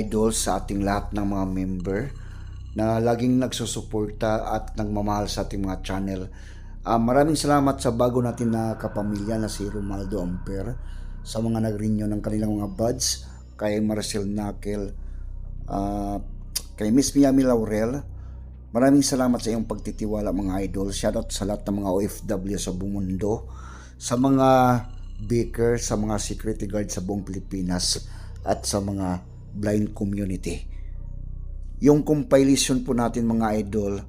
idol sa ating lahat ng mga member na laging nagsusuporta at nagmamahal sa ating mga channel. Ah, maraming salamat sa bago natin na kapamilya na si Romaldo Amper sa mga nag-renew ng kanilang mga buds kay Marcel Nakel, ah, kay Miss Miami Laurel. Maraming salamat sa iyong pagtitiwala mga idol. Shoutout sa lahat ng mga OFW sa buong mundo, sa mga baker, sa mga security guard sa buong Pilipinas at sa mga blind community. Yung compilation po natin mga idol,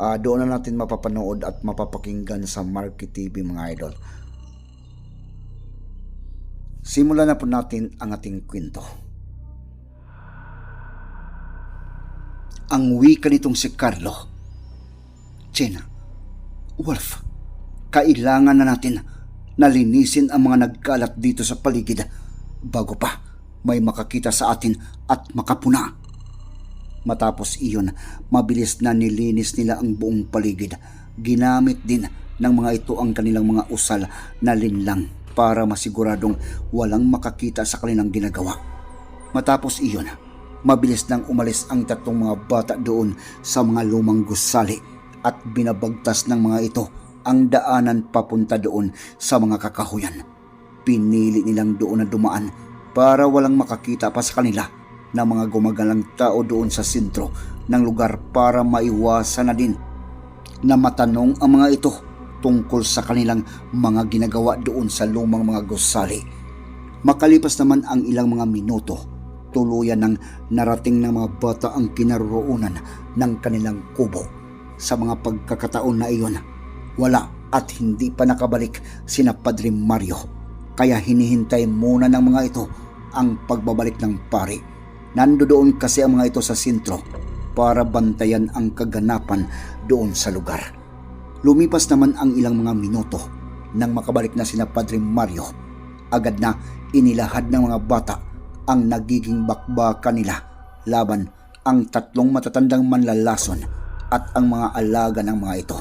ah, doon na natin mapapanood at mapapakinggan sa Market TV mga idol. Simulan na po natin ang ating kwento. Ang wika nitong si Carlo. Chena, Wolf, kailangan na natin nalinisin ang mga nagkalat dito sa paligid bago pa may makakita sa atin at makapuna. Matapos iyon, mabilis na nilinis nila ang buong paligid. Ginamit din ng mga ito ang kanilang mga usal na linlang para masiguradong walang makakita sa kanilang ginagawa. Matapos iyon, mabilis nang umalis ang tatlong mga bata doon sa mga lumang gusali at binabagtas ng mga ito ang daanan papunta doon sa mga kakahuyan. Pinili nilang doon na dumaan para walang makakita pa sa kanila na mga gumagalang tao doon sa sentro ng lugar para maiwasan na din na matanong ang mga ito tungkol sa kanilang mga ginagawa doon sa lumang mga gusali. Makalipas naman ang ilang mga minuto, tuluyan ng narating ng mga bata ang kinaroroonan ng kanilang kubo. Sa mga pagkakataon na iyon, wala at hindi pa nakabalik sina Padre Mario. Kaya hinihintay muna ng mga ito ang pagbabalik ng pari. Nandoon kasi ang mga ito sa sentro para bantayan ang kaganapan doon sa lugar. Lumipas naman ang ilang mga minuto nang makabalik na sina Padre Mario. Agad na inilahad ng mga bata ang nagiging bakbaka nila laban ang tatlong matatandang manlalason at ang mga alaga ng mga ito.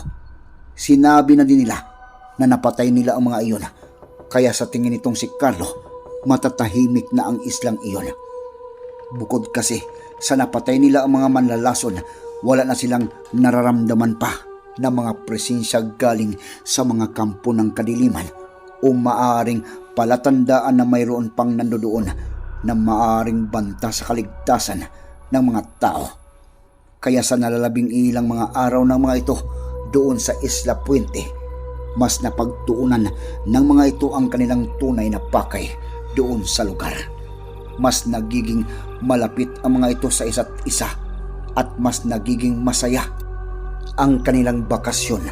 Sinabi na din nila na napatay nila ang mga iyon kaya sa tingin nitong si Carlo matatahimik na ang islang iyon. Bukod kasi sa napatay nila ang mga manlalason, wala na silang nararamdaman pa na mga presensya galing sa mga kampo ng kadiliman o maaring palatandaan na mayroon pang nandoon na maaring banta sa kaligtasan ng mga tao. Kaya sa nalalabing ilang mga araw ng mga ito doon sa Isla Puente, mas napagtuunan ng mga ito ang kanilang tunay na pakay doon sa lugar. Mas nagiging malapit ang mga ito sa isa't isa at mas nagiging masaya ang kanilang bakasyon.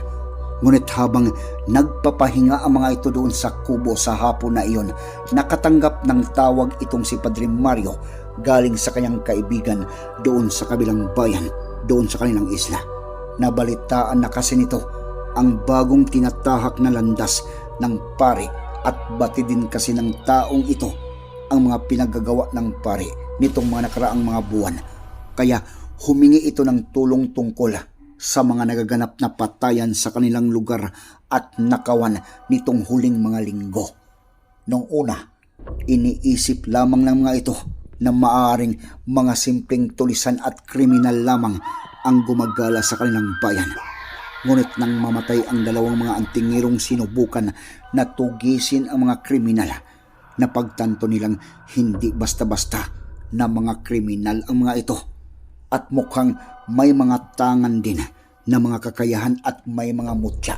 Ngunit habang nagpapahinga ang mga ito doon sa kubo sa hapon na iyon, nakatanggap ng tawag itong si Padre Mario galing sa kanyang kaibigan doon sa kabilang bayan, doon sa kanilang isla. Nabalitaan na kasi nito ang bagong tinatahak na landas ng pare at bati din kasi ng taong ito ang mga pinagagawa ng pare nitong mga nakaraang mga buwan. Kaya humingi ito ng tulong tungkol sa mga nagaganap na patayan sa kanilang lugar at nakawan nitong huling mga linggo. Noong una, iniisip lamang ng mga ito na maaring mga simpleng tulisan at kriminal lamang ang gumagala sa kanilang bayan. Ngunit nang mamatay ang dalawang mga antingirong sinubukan na tugisin ang mga kriminal, napagtanto nilang hindi basta-basta na mga kriminal ang mga ito at mukhang may mga tangan din na mga kakayahan at may mga mutya.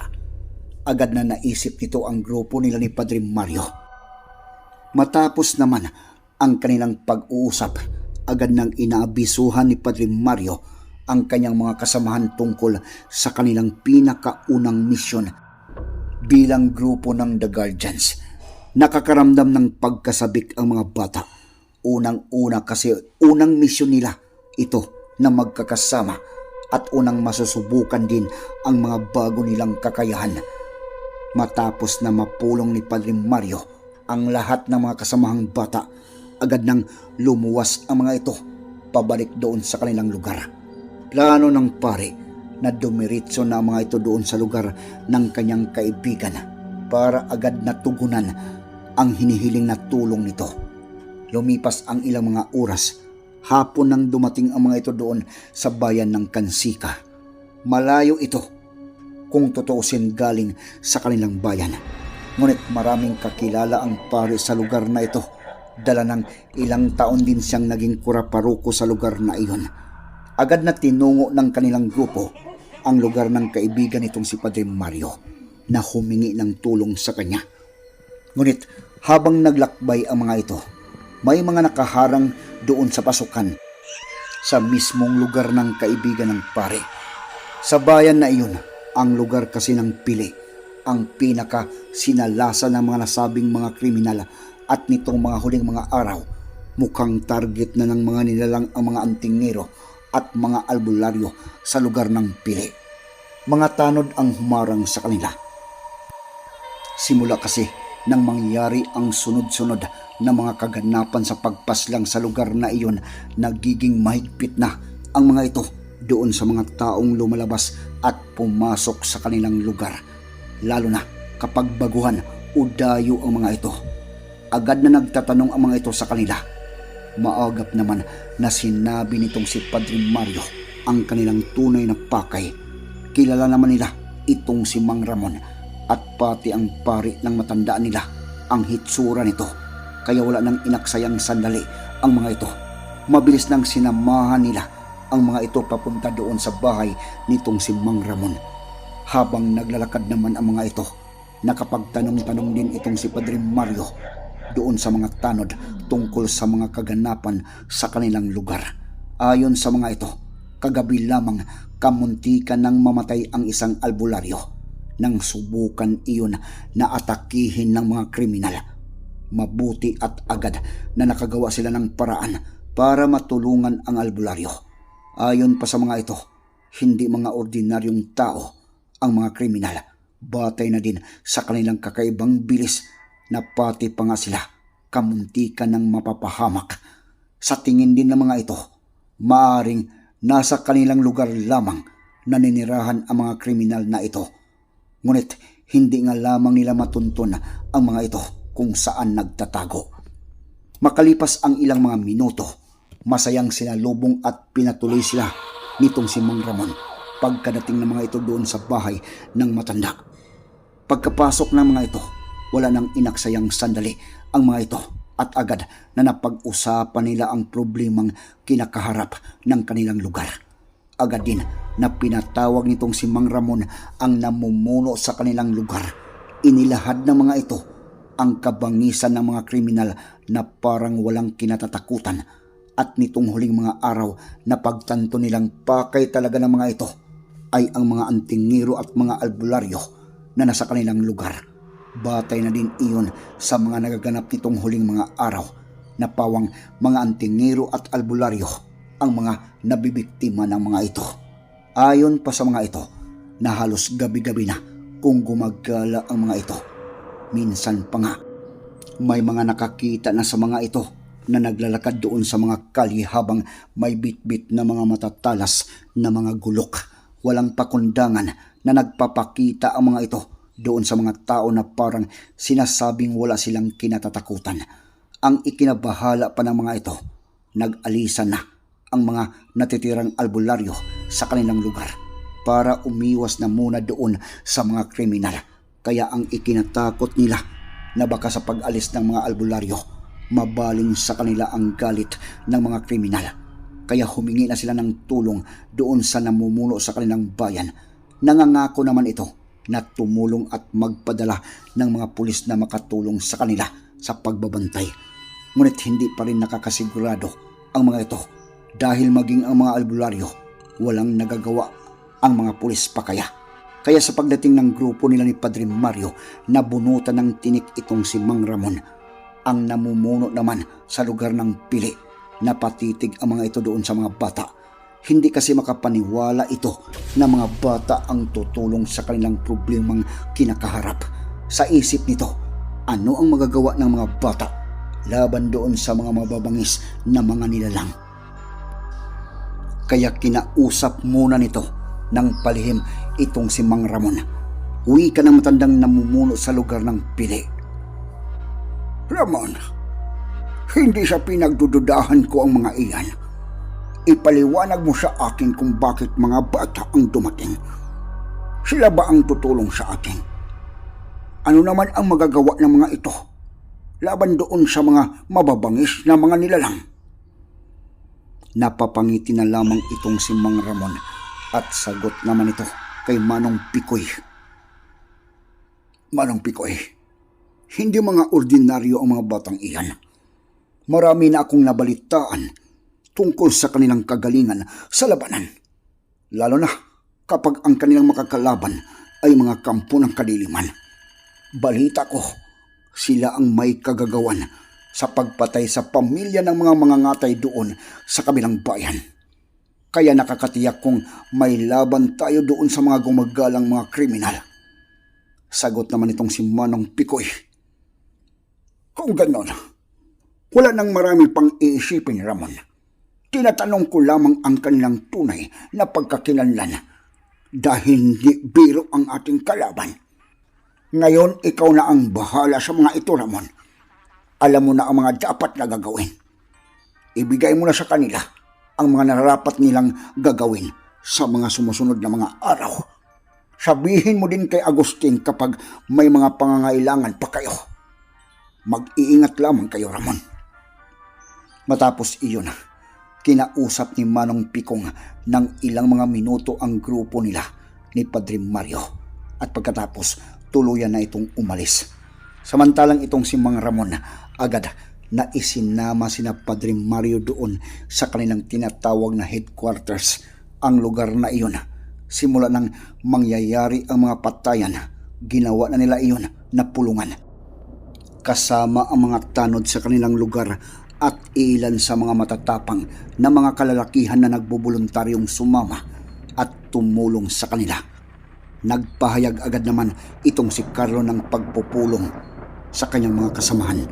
Agad na naisip nito ang grupo nila ni Padre Mario. Matapos naman ang kanilang pag-uusap, agad nang inaabisuhan ni Padre Mario ang kanyang mga kasamahan tungkol sa kanilang pinakaunang misyon bilang grupo ng The Guardians. Nakakaramdam ng pagkasabik ang mga bata. Unang-una kasi unang misyon nila ito na magkakasama at unang masusubukan din ang mga bago nilang kakayahan. Matapos na mapulong ni Padre Mario ang lahat ng mga kasamahang bata, agad nang lumuwas ang mga ito pabalik doon sa kanilang lugar. Plano ng pare na dumiritso na mga ito doon sa lugar ng kanyang kaibigan para agad na tugunan ang hinihiling na tulong nito. Lumipas ang ilang mga oras hapon nang dumating ang mga ito doon sa bayan ng Kansika. Malayo ito kung tutuusin galing sa kanilang bayan. Ngunit maraming kakilala ang pare sa lugar na ito. Dala ng ilang taon din siyang naging kuraparuko sa lugar na iyon. Agad na tinungo ng kanilang grupo ang lugar ng kaibigan nitong si Padre Mario na humingi ng tulong sa kanya. Ngunit habang naglakbay ang mga ito, may mga nakaharang doon sa pasukan sa mismong lugar ng kaibigan ng pare. Sa bayan na iyon, ang lugar kasi ng pili, ang pinaka sinalasa ng mga nasabing mga kriminal at nitong mga huling mga araw, mukhang target na ng mga nilalang ang mga antingero at mga albularyo sa lugar ng pili. Mga tanod ang humarang sa kanila. Simula kasi nang mangyari ang sunod-sunod na mga kaganapan sa pagpaslang sa lugar na iyon, nagiging mahigpit na ang mga ito doon sa mga taong lumalabas at pumasok sa kanilang lugar. Lalo na kapag baguhan o dayo ang mga ito. Agad na nagtatanong ang mga ito sa kanila. Maagap naman na sinabi nitong si Padre Mario ang kanilang tunay na pakay. Kilala naman nila itong si Mang Ramon at pati ang pari ng matandaan nila ang hitsura nito. Kaya wala nang inaksayang sandali ang mga ito. Mabilis nang sinamahan nila ang mga ito papunta doon sa bahay nitong si Mang Ramon. Habang naglalakad naman ang mga ito, nakapagtanong-tanong din itong si Padre Mario doon sa mga tanod tungkol sa mga kaganapan sa kanilang lugar. Ayon sa mga ito, kagabi lamang kamuntikan ng mamatay ang isang albularyo nang subukan iyon na atakihin ng mga kriminal. Mabuti at agad na nakagawa sila ng paraan para matulungan ang albularyo. Ayon pa sa mga ito, hindi mga ordinaryong tao ang mga kriminal. Batay na din sa kanilang kakaibang bilis na pati pa nga sila kamuntikan ng mapapahamak. Sa tingin din ng mga ito, maaring nasa kanilang lugar lamang naninirahan ang mga kriminal na ito. Ngunit hindi nga lamang nila matuntun ang mga ito kung saan nagtatago. Makalipas ang ilang mga minuto, masayang sinalubong at pinatuloy sila nitong si Mang Ramon pagkadating ng mga ito doon sa bahay ng matanda. Pagkapasok ng mga ito, wala nang inaksayang sandali ang mga ito at agad na napag-usapan nila ang problemang kinakaharap ng kanilang lugar. Agad din na pinatawag nitong si Mang Ramon ang namumuno sa kanilang lugar. Inilahad ng mga ito ang kabangisan ng mga kriminal na parang walang kinatatakutan at nitong huling mga araw na pagtanto nilang pakay talaga ng mga ito ay ang mga antingero at mga albularyo na nasa kanilang lugar. Batay na din iyon sa mga nagaganap nitong huling mga araw na pawang mga antingero at albularyo ang mga nabibiktima ng mga ito. Ayon pa sa mga ito na halos gabi-gabi na kung gumagala ang mga ito. Minsan pa nga, may mga nakakita na sa mga ito na naglalakad doon sa mga kalye habang may bitbit na mga matatalas na mga gulok. Walang pakundangan na nagpapakita ang mga ito doon sa mga tao na parang sinasabing wala silang kinatatakutan. Ang ikinabahala pa ng mga ito, nag-alisan na ang mga natitirang albularyo sa kanilang lugar para umiwas na muna doon sa mga kriminal. Kaya ang ikinatakot nila na baka sa pag-alis ng mga albularyo, mabaling sa kanila ang galit ng mga kriminal. Kaya humingi na sila ng tulong doon sa namumuno sa kanilang bayan. Nangangako naman ito na tumulong at magpadala ng mga pulis na makatulong sa kanila sa pagbabantay. Ngunit hindi pa rin nakakasigurado ang mga ito dahil maging ang mga albularyo walang nagagawa ang mga pulis pa kaya. Kaya sa pagdating ng grupo nila ni Padre Mario, nabunutan ng tinik itong si Mang Ramon. Ang namumuno naman sa lugar ng pili, napatitig ang mga ito doon sa mga bata. Hindi kasi makapaniwala ito na mga bata ang tutulong sa kanilang problemang kinakaharap. Sa isip nito, ano ang magagawa ng mga bata laban doon sa mga mababangis na mga nilalang? Kaya kinausap muna nito ng palihim itong si Mang Ramon. Uwi ka ng matandang namumuno sa lugar ng pili. Ramon, hindi sa pinagdududahan ko ang mga iyan. Ipaliwanag mo sa akin kung bakit mga bata ang dumating. Sila ba ang tutulong sa akin? Ano naman ang magagawa ng mga ito? Laban doon sa mga mababangis na mga nilalang. Napapangiti na lamang itong si Mang Ramon at sagot naman ito kay Manong Pikoy. Manong Pikoy, hindi mga ordinaryo ang mga batang iyan. Marami na akong nabalitaan tungkol sa kanilang kagalingan sa labanan. Lalo na kapag ang kanilang makakalaban ay mga kampo ng kadiliman. Balita ko, sila ang may kagagawan sa pagpatay sa pamilya ng mga mangangatay doon sa kabilang bayan. Kaya nakakatiyak kong may laban tayo doon sa mga gumagalang mga kriminal. Sagot naman itong si Manong Pikoy. Kung ganon, wala nang marami pang iisipin, Ramon. Tinatanong ko lamang ang kanilang tunay na pagkakilanlan dahil hindi biro ang ating kalaban. Ngayon, ikaw na ang bahala sa mga ito, Ramon. Alam mo na ang mga dapat na gagawin. Ibigay mo na sa kanila ang mga nararapat nilang gagawin sa mga sumusunod na mga araw. Sabihin mo din kay Agustin kapag may mga pangangailangan pa kayo. Mag-iingat lamang kayo, Ramon. Matapos iyon, kinausap ni Manong Pikong ng ilang mga minuto ang grupo nila ni Padre Mario at pagkatapos tuluyan na itong umalis. Samantalang itong si Mang Ramon agad na isinama sina Padre Mario doon sa kanilang tinatawag na headquarters ang lugar na iyon. Simula nang mangyayari ang mga patayan, ginawa na nila iyon na pulungan. Kasama ang mga tanod sa kanilang lugar at ilan sa mga matatapang na mga kalalakihan na nagboboluntaryong sumama at tumulong sa kanila. Nagpahayag agad naman itong si Carlo ng pagpupulong sa kanyang mga kasamahan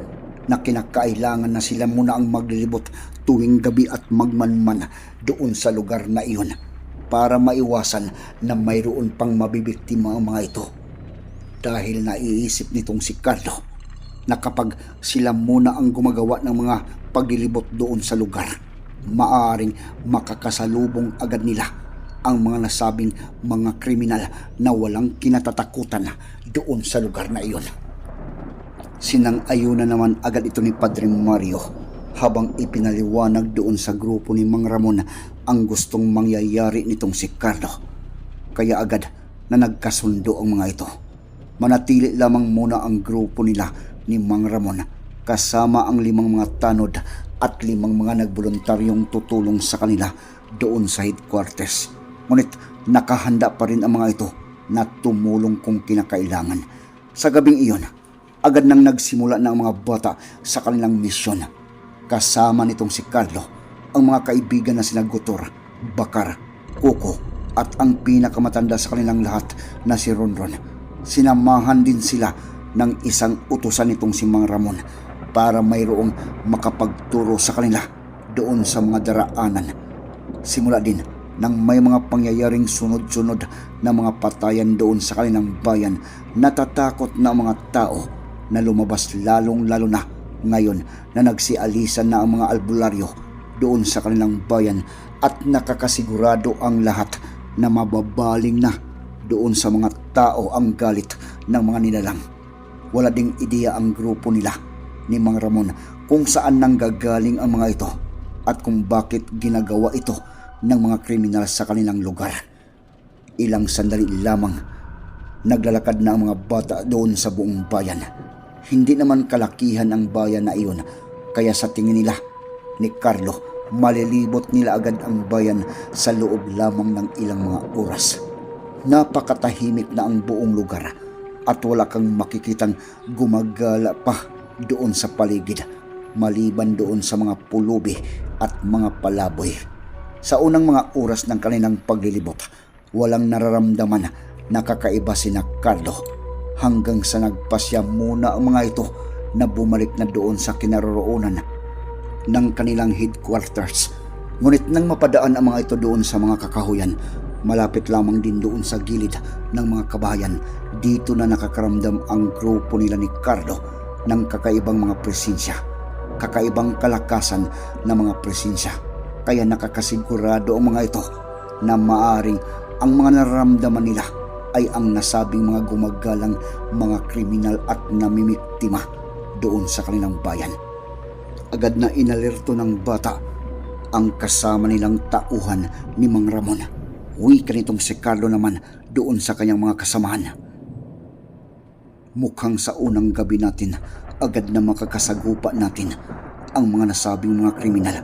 na kinakailangan na sila muna ang maglilibot tuwing gabi at magmanman doon sa lugar na iyon para maiwasan na mayroon pang mabibiktima ang mga ito. Dahil naiisip nitong si Carlo na kapag sila muna ang gumagawa ng mga paglilibot doon sa lugar, maaring makakasalubong agad nila ang mga nasabing mga kriminal na walang kinatatakutan doon sa lugar na iyon. Sinang-ayuna naman agad ito ni Padre Mario habang ipinaliwanag doon sa grupo ni Mang Ramon ang gustong mangyayari nitong si Carlo. Kaya agad na nagkasundo ang mga ito. Manatili lamang muna ang grupo nila ni Mang Ramon kasama ang limang mga tanod at limang mga nagboluntaryong tutulong sa kanila doon sa headquarters. Ngunit nakahanda pa rin ang mga ito na tumulong kung kinakailangan. Sa gabing iyon, agad nang nagsimula ng mga bata sa kanilang misyon. Kasama nitong si Carlo, ang mga kaibigan na sina Gutor, Bakar, Kuko, at ang pinakamatanda sa kanilang lahat na si Ronron. Sinamahan din sila ng isang utusan nitong si Mang Ramon para mayroong makapagturo sa kanila doon sa mga daraanan. Simula din nang may mga pangyayaring sunod-sunod na mga patayan doon sa kanilang bayan, natatakot na mga tao na lumabas lalong-lalo na ngayon na nagsialisan na ang mga albularyo doon sa kanilang bayan at nakakasigurado ang lahat na mababaling na doon sa mga tao ang galit ng mga nilalang. Wala ding ideya ang grupo nila ni Mang Ramon kung saan nanggagaling ang mga ito at kung bakit ginagawa ito ng mga kriminal sa kanilang lugar. Ilang sandali lamang naglalakad na ang mga bata doon sa buong bayan. Hindi naman kalakihan ang bayan na iyon kaya sa tingin nila ni Carlo malilibot nila agad ang bayan sa loob lamang ng ilang mga oras. Napakatahimik na ang buong lugar at wala kang makikitang gumagala pa doon sa paligid maliban doon sa mga pulubi at mga palaboy. Sa unang mga oras ng kanilang paglilibot, walang nararamdaman na kakaiba si Carlo hanggang sa nagpasya muna ang mga ito na bumalik na doon sa kinaroroonan ng kanilang headquarters. Ngunit nang mapadaan ang mga ito doon sa mga kakahuyan, malapit lamang din doon sa gilid ng mga kabahayan, dito na nakakaramdam ang grupo nila ni Carlo ng kakaibang mga presensya, kakaibang kalakasan na mga presensya. Kaya nakakasigurado ang mga ito na maaring ang mga nararamdaman nila ay ang nasabing mga gumagalang mga kriminal at namimiktima doon sa kanilang bayan. Agad na inalerto ng bata ang kasama nilang tauhan ni Mang Ramon. Wika nitong si Carlo naman doon sa kanyang mga kasamahan. Mukhang sa unang gabi natin, agad na makakasagupa natin ang mga nasabing mga kriminal.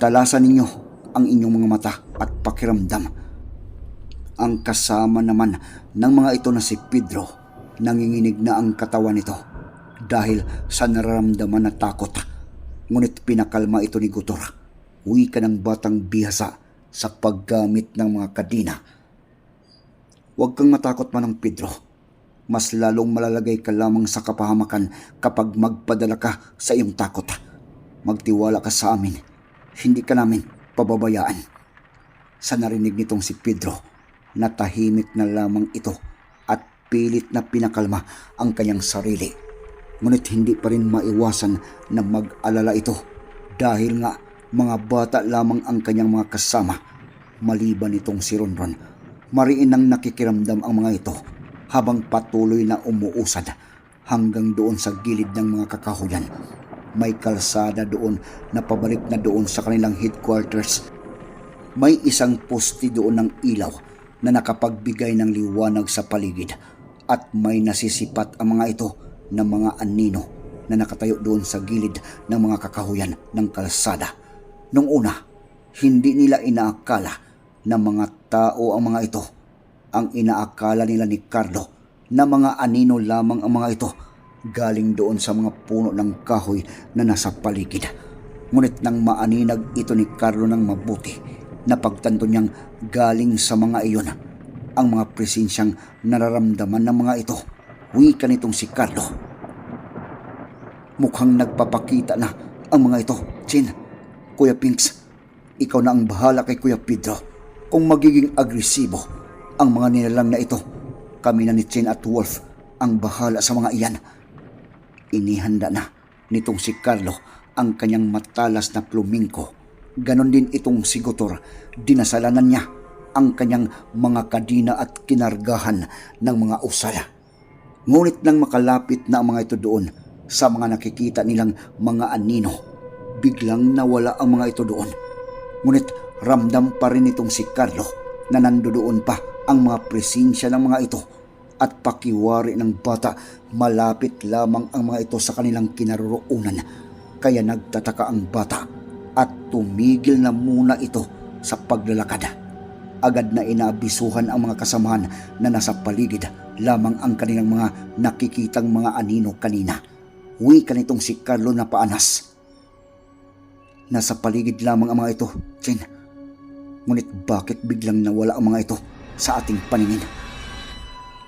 Talasan ninyo ang inyong mga mata at pakiramdam. Ang kasama naman ng mga ito na si Pedro, nanginginig na ang katawan nito dahil sa nararamdaman na takot. Ngunit pinakalma ito ni Gutor. Uwi ka ng batang bihasa sa paggamit ng mga kadina. Huwag kang matakot manang Pedro. Mas lalong malalagay ka lamang sa kapahamakan kapag magpadala ka sa iyong takot. Magtiwala ka sa amin. Hindi ka namin pababayaan. Sa narinig nitong si Pedro, natahimik na lamang ito at pilit na pinakalma ang kanyang sarili. Ngunit hindi pa rin maiwasan na mag-alala ito dahil nga mga bata lamang ang kanyang mga kasama maliban itong si Ronron. Mariin nang nakikiramdam ang mga ito habang patuloy na umuusad hanggang doon sa gilid ng mga kakahuyan. May kalsada doon na pabalik na doon sa kanilang headquarters. May isang poste doon ng ilaw na nakapagbigay ng liwanag sa paligid at may nasisipat ang mga ito na mga anino na nakatayo doon sa gilid ng mga kakahuyan ng kalsada. Nung una, hindi nila inaakala na mga tao ang mga ito. Ang inaakala nila ni Carlo na mga anino lamang ang mga ito galing doon sa mga puno ng kahoy na nasa paligid. Ngunit nang maaninag ito ni Carlo ng mabuti, napagtanto niyang galing sa mga iyon ang mga presensyang nararamdaman ng mga ito. Wika nitong si Carlo. Mukhang nagpapakita na ang mga ito, Chin. Kuya Pinks, ikaw na ang bahala kay Kuya Pedro kung magiging agresibo ang mga nilalang na ito. Kami na ni Chin at Wolf ang bahala sa mga iyan. Inihanda na nitong si Carlo ang kanyang matalas na plumingko. Ganon din itong si Gutor. Dinasalanan niya ang kanyang mga kadina at kinargahan ng mga usala. Ngunit nang makalapit na ang mga ito doon sa mga nakikita nilang mga anino, biglang nawala ang mga ito doon. Ngunit ramdam pa rin itong si Carlo na nandoon pa ang mga presensya ng mga ito at pakiwari ng bata malapit lamang ang mga ito sa kanilang kinaroroonan. Kaya nagtataka ang bata at tumigil na muna ito sa paglalakad. Agad na inaabisuhan ang mga kasamahan na nasa paligid lamang ang kanilang mga nakikitang mga anino kanina. Uwi ka nitong si Carlo na paanas. Nasa paligid lamang ang mga ito, Chen. Ngunit bakit biglang nawala ang mga ito sa ating paningin?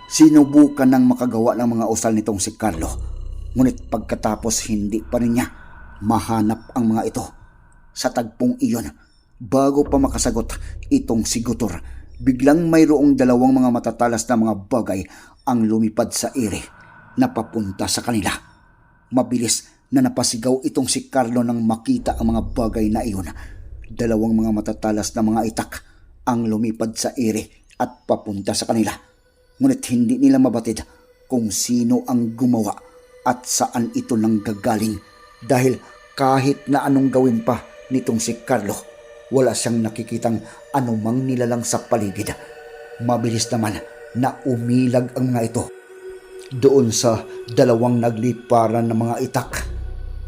Sinubukan ng makagawa ng mga usal nitong si Carlo. Ngunit pagkatapos hindi pa rin niya mahanap ang mga ito. Sa tagpong iyon, bago pa makasagot itong si Gutor, biglang mayroong dalawang mga matatalas na mga bagay ang lumipad sa ere na papunta sa kanila. Mabilis na napasigaw itong si Carlo nang makita ang mga bagay na iyon. Dalawang mga matatalas na mga itak ang lumipad sa ere at papunta sa kanila. Ngunit hindi nila mabatid kung sino ang gumawa at saan ito nang gagaling dahil kahit na anong gawin pa nitong si Carlo, wala siyang nakikitang anumang nilalang sa paligid. Mabilis naman na umilag ang mga ito doon sa dalawang nagliparan ng mga itak.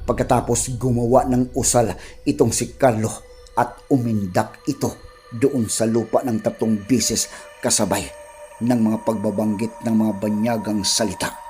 Pagkatapos gumawa ng usal itong si Carlo at umindak ito doon sa lupa ng tatlong bisis kasabay ng mga pagbabanggit ng mga banyagang salita.